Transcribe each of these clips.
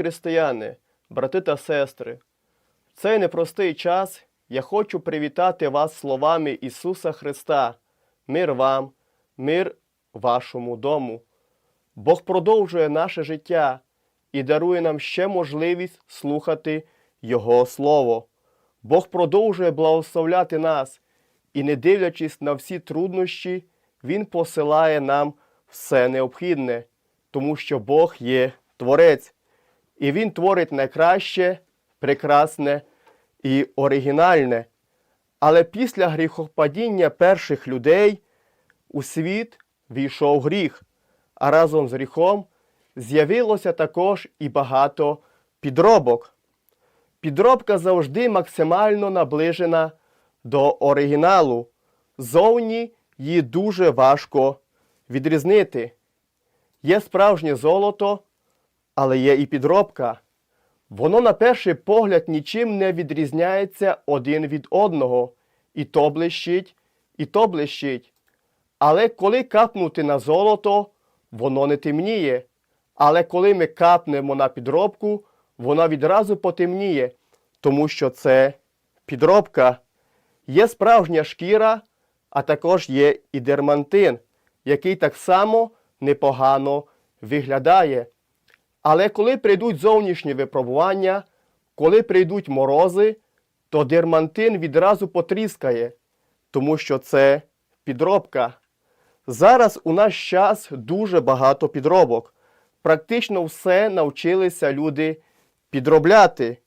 Християни, брати та сестри, в цей непростий час я хочу привітати вас словами Ісуса Христа, мир вам, мир вашому дому. Бог продовжує наше життя і дарує нам ще можливість слухати Його Слово. Бог продовжує благословляти нас, і, не дивлячись на всі труднощі, Він посилає нам все необхідне, тому що Бог є Творець, і Він творить найкраще, прекрасне і оригінальне. Але після гріхопадіння перших людей у світ війшов гріх, а разом з гріхом з'явилося також і багато підробок. Підробка завжди максимально наближена до оригіналу. Зовні її дуже важко відрізнити. Є справжнє золото, але є і підробка. Воно на перший погляд нічим не відрізняється один від одного, і то блищить, і то блищить. Але коли капнути на золото, воно не темніє. Але коли ми капнемо на підробку, вона відразу потемніє, тому що це підробка. Є справжня шкіра, а також є і дермантин, який так само непогано виглядає. Але коли прийдуть зовнішні випробування, коли прийдуть морози, то дермантин відразу потріскає, тому що це підробка. Зараз у наш час дуже багато підробок. Практично все навчилися люди підробляти.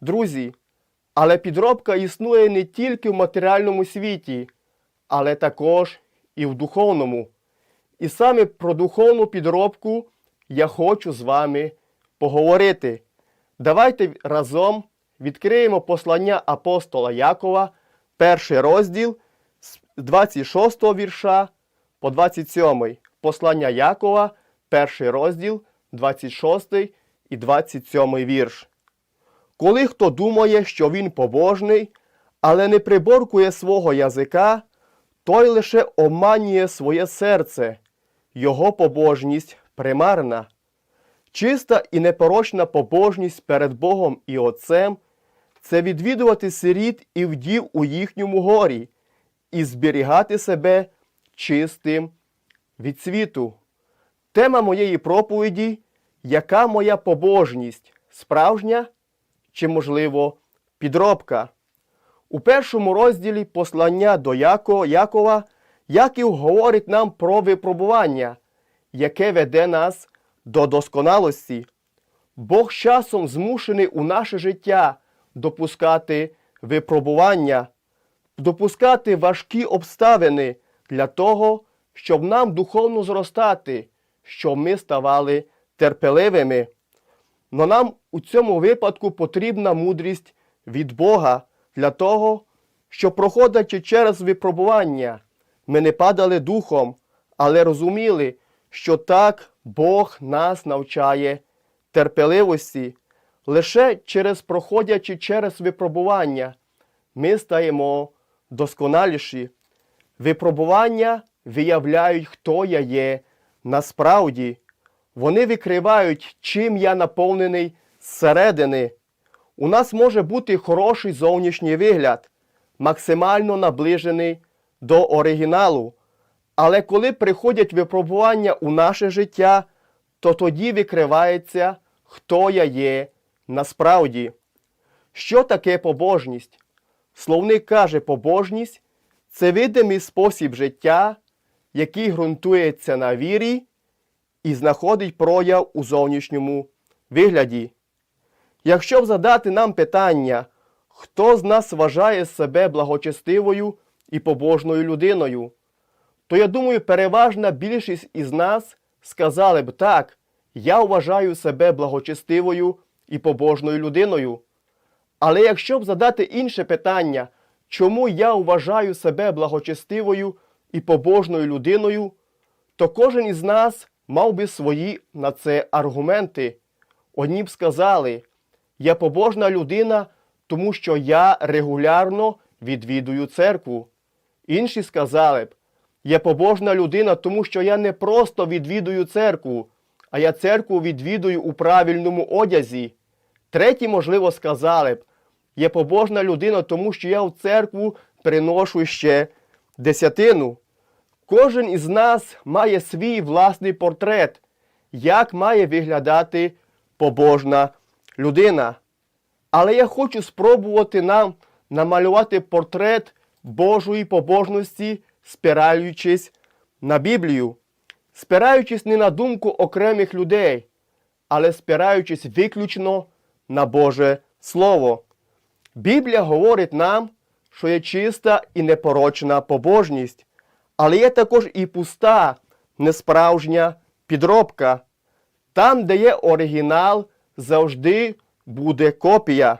Друзі, але підробка існує не тільки в матеріальному світі, але також і в духовному. І саме про духовну підробку я хочу з вами поговорити. Давайте разом відкриємо послання апостола Якова, перший розділ з 26 вірша по 27. Послання Якова, перший розділ, 26 і 27 вірш. Коли хто думає, що він побожний, але не приборкує свого язика, той лише оманює своє серце, його побожність примарна. Чиста і непорочна побожність перед Богом і Отцем це відвідувати сиріт і вдів у їхньому горі і зберігати себе чистим від світу. Тема моєї проповіді яка моя побожність справжня чи, можливо, підробка? У першому розділі послання до Яко, Якова Яків говорить нам про випробування, яке веде нас до досконалості. Бог часом змушений у наше життя допускати випробування, допускати важкі обставини для того, щоб нам духовно зростати, щоб ми ставали терпеливими. Но нам у цьому випадку потрібна мудрість від Бога для того, щоб, проходячи через випробування, ми не падали духом, але розуміли, що так Бог нас навчає терпеливості. Лише через проходячи через випробування, ми стаємо досконаліші. Випробування виявляють, хто я є насправді. Вони викривають, чим я наповнений зсередини. У нас може бути хороший зовнішній вигляд, максимально наближений до оригіналу. Але коли приходять випробування у наше життя, то тоді викривається, хто я є насправді. Що таке побожність? Словник каже, побожність це видимий спосіб життя, який ґрунтується на вірі і знаходить прояв у зовнішньому вигляді. Якщо б задати нам питання, хто з нас вважає себе благочестивою і побожною людиною, то я думаю, переважна більшість із нас сказали б так, я вважаю себе благочестивою і побожною людиною. Але якщо б задати інше питання, чому я вважаю себе благочестивою і побожною людиною, то кожен із нас мав би свої на це аргументи. Одні б сказали, я побожна людина, тому що я регулярно відвідую церкву. Інші сказали б, я побожна людина, тому що я не просто відвідую церкву, а я церкву відвідую у правильному одязі. Треті, можливо, сказали б, я побожна людина, тому що я в церкву приношу ще десятину. Кожен із нас має свій власний портрет, як має виглядати побожна людина. Але я хочу спробувати нам намалювати портрет Божої побожності, спираючись на Біблію, спираючись не на думку окремих людей, але спираючись виключно на Боже Слово. Біблія говорить нам, що є чиста і непорочна побожність, але є також і пуста, несправжня підробка. Там, де є оригінал, завжди буде копія.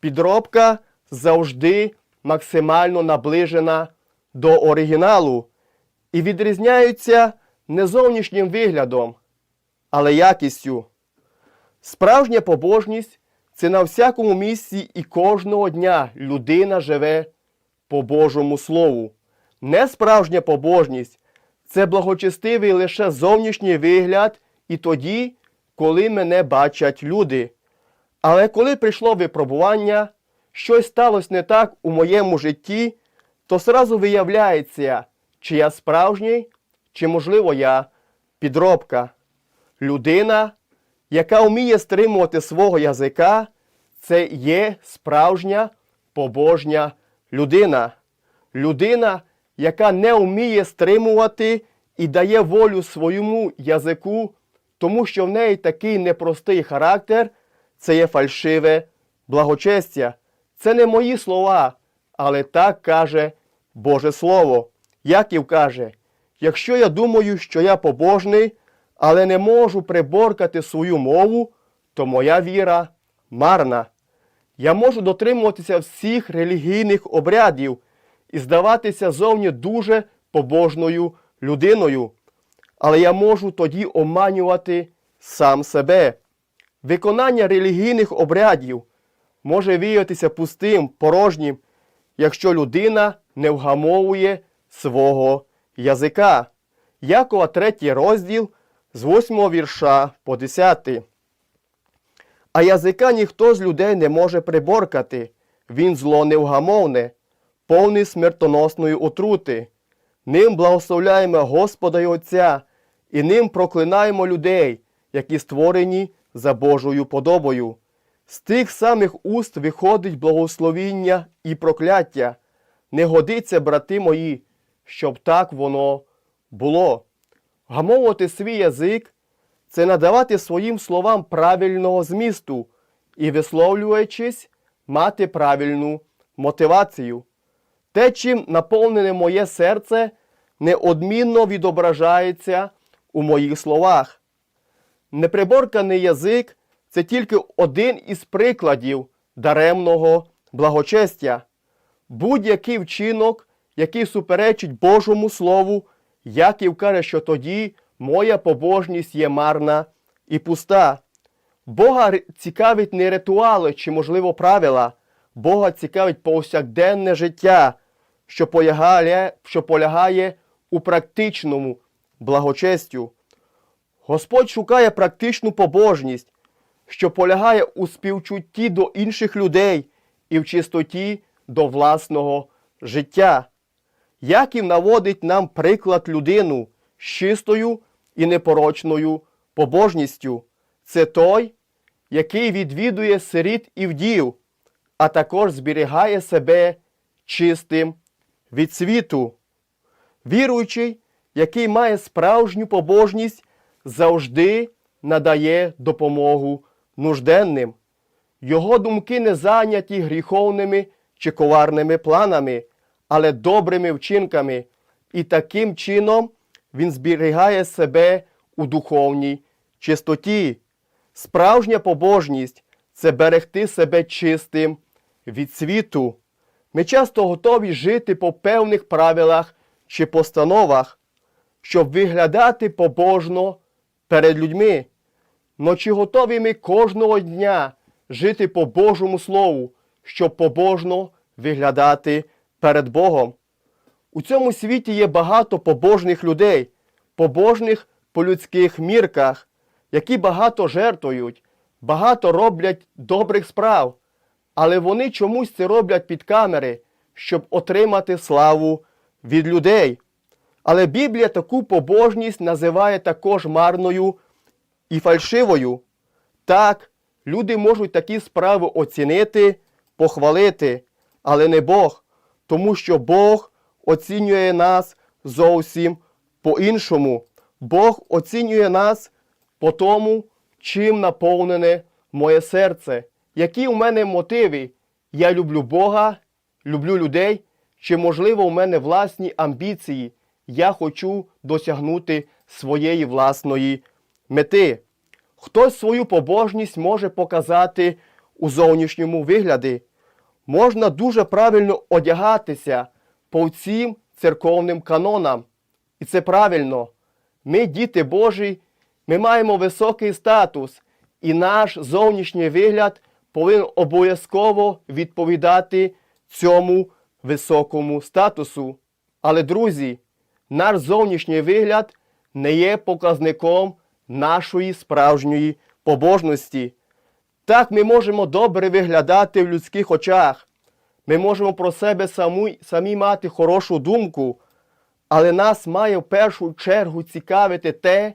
Підробка завжди максимально наближена до оригіналу і відрізняються не зовнішнім виглядом, але якістю. Справжня побожність це на всякому місці і кожного дня людина живе по Божому Слову. Несправжня побожність це благочестивий лише зовнішній вигляд і тоді, коли мене бачать люди. Але коли прийшло випробування, щось сталося не так у моєму житті, то сразу виявляється, чи я справжній, чи, можливо, я підробка. Людина, яка вміє стримувати свого язика, це є справжня побожня людина. Людина, яка не вміє стримувати і дає волю своєму язику, тому що в неї такий непростий характер, це є фальшиве благочестя. Це не мої слова, але так каже Боже Слово. Яків каже, якщо я думаю, що я побожний, але не можу приборкати свою мову, то моя віра марна. Я можу дотримуватися всіх релігійних обрядів і здаватися зовні дуже побожною людиною, але я можу тоді оманювати сам себе. Виконання релігійних обрядів може виявитися пустим, порожнім, якщо людина не вгамовує свого язика. Якова 3 розділ з 8 вірша по 10. А язика ніхто з людей не може приборкати, він зло невгамовне, повний смертоносної отрути. Ним благословляємо Господа й Отця, і ним проклинаємо людей, які створені за Божою подобою. З тих самих уст виходить благословіння і прокляття. Не годиться, брати мої, щоб так воно було. Гамовувати свій язик це надавати своїм словам правильного змісту і, висловлюючись, мати правильну мотивацію. Те, чим наповнене моє серце, неодмінно відображається у моїх словах. Неприборканий язик це тільки один із прикладів даремного благочестя. Будь-який вчинок, який суперечить Божому Слову, Яків каже, що тоді моя побожність є марна і пуста. Бога цікавить не ритуали чи, можливо, правила. Бога цікавить повсякденне життя, що полягає, що полягає у практичному благочестю. Господь шукає практичну побожність, що полягає у співчутті до інших людей і в чистоті до власного життя. Яків наводить нам приклад людину з чистою і непорочною побожністю. Це той, який відвідує сиріт і вдів, а також зберігає себе чистим від світу. Віруючий, який має справжню побожність, завжди надає допомогу нужденним. Його думки не зайняті гріховними чи коварними планами, але добрими вчинками, і таким чином він зберігає себе у духовній чистоті. Справжня побожність це берегти себе чистим від світу. Ми часто готові жити по певних правилах чи постановах, щоб виглядати побожно перед людьми. Но чи готові ми кожного дня жити по Божому Слову, щоб побожно виглядати перед Богом? У цьому світі є багато побожних людей, побожних по людських мірках, які багато жертвують, багато роблять добрих справ, але вони чомусь це роблять під камери, щоб отримати славу від людей. Але Біблія таку побожність називає також марною і фальшивою. Так, люди можуть такі справи оцінити, похвалити, але не Бог, тому що Бог оцінює нас зовсім по-іншому. Бог оцінює нас по тому, чим наповнене моє серце, які у мене мотиви. Я люблю Бога, люблю людей, чи, можливо, у мене власні амбіції. Я хочу досягнути своєї власної мети. Хтось свою побожність може показати у зовнішньому вигляді. Можна дуже правильно одягатися по всім церковним канонам. І це правильно. Ми, діти Божі, ми маємо високий статус, і наш зовнішній вигляд повинен обов'язково відповідати цьому високому статусу. Але, друзі, наш зовнішній вигляд не є показником нашої справжньої побожності. Так ми можемо добре виглядати в людських очах. Ми можемо про себе самі, самі мати хорошу думку, але нас має в першу чергу цікавити те,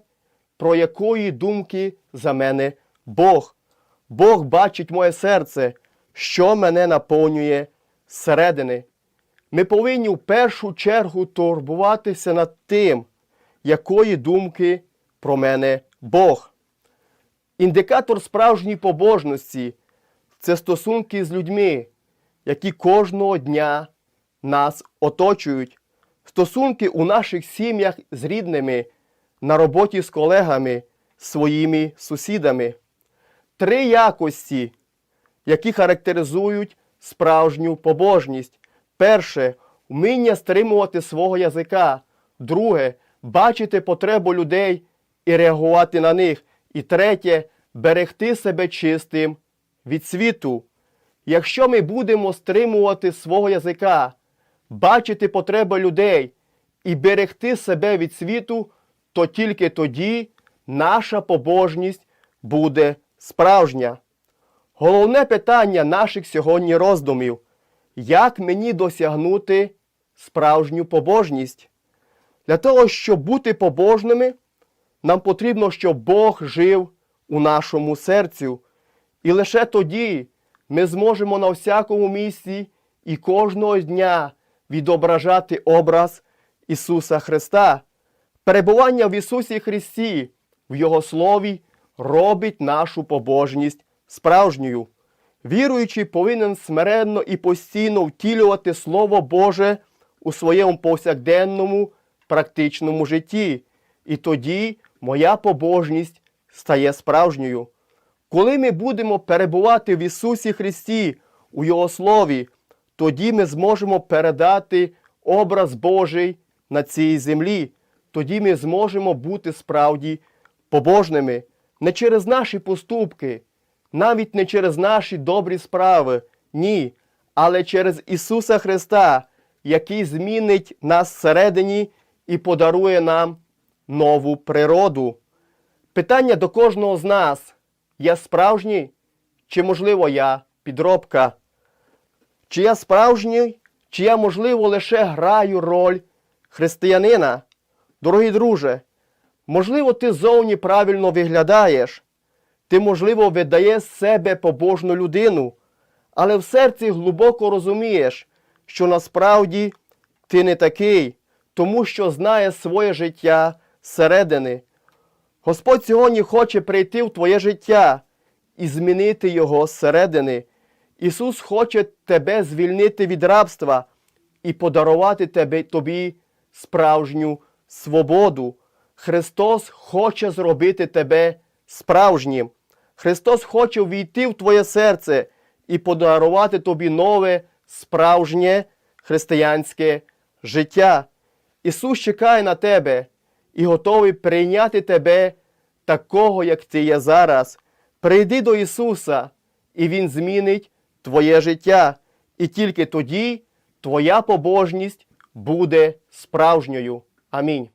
про якої думки за мене Бог. Бог бачить моє серце, що мене наповнює зсередини. Ми повинні в першу чергу турбуватися над тим, якої думки про мене Бог. Індикатор справжньої побожності це стосунки з людьми, які кожного дня нас оточують. Стосунки у наших сім'ях з рідними, на роботі з колегами, своїми сусідами. Три якості, які характеризують справжню побожність. Перше вміння стримувати свого язика. Друге бачити потребу людей і реагувати на них. І третє берегти себе чистим від світу. Якщо ми будемо стримувати свого язика, бачити потреби людей і берегти себе від світу, то тільки тоді наша побожність буде справжня. Головне питання наших сьогодні роздумів як мені досягнути справжню побожність? Для того, щоб бути побожними, нам потрібно, щоб Бог жив у нашому серцю. І лише тоді ми зможемо на всякому місці і кожного дня відображати образ Ісуса Христа. Перебування в Ісусі Христі в Його слові робить нашу побожність справжньою. Віруючий повинен смиренно і постійно втілювати Слово Боже у своєму повсякденному практичному житті. І тоді моя побожність стає справжньою. Коли ми будемо перебувати в Ісусі Христі у Його Слові, тоді ми зможемо передати образ Божий на цій землі. Тоді ми зможемо бути справді побожними не через наші поступки, навіть не через наші добрі справи, ні, але через Ісуса Христа, який змінить нас всередині і подарує нам нову природу. Питання до кожного з нас: я справжній, чи, можливо, я підробка? Чи я справжній, чи я, можливо, лише граю роль християнина? Дорогий друже, можливо, ти зовні правильно виглядаєш, ти, можливо, видаєш себе побожну людину, але в серці глибоко розумієш, що насправді ти не такий, тому що знаєш своє життя зсередини. Господь сьогодні хоче прийти в твоє життя і змінити його зсередини. Ісус хоче тебе звільнити від рабства і подарувати тебе, тобі справжню свободу. Христос хоче зробити тебе справжнім. Христос хоче війти в твоє серце і подарувати тобі нове, справжнє християнське життя. Ісус чекає на тебе і готовий прийняти тебе такого, як ти є зараз. Прийди до Ісуса, і Він змінить твоє життя. І тільки тоді твоя побожність буде справжньою. Амінь.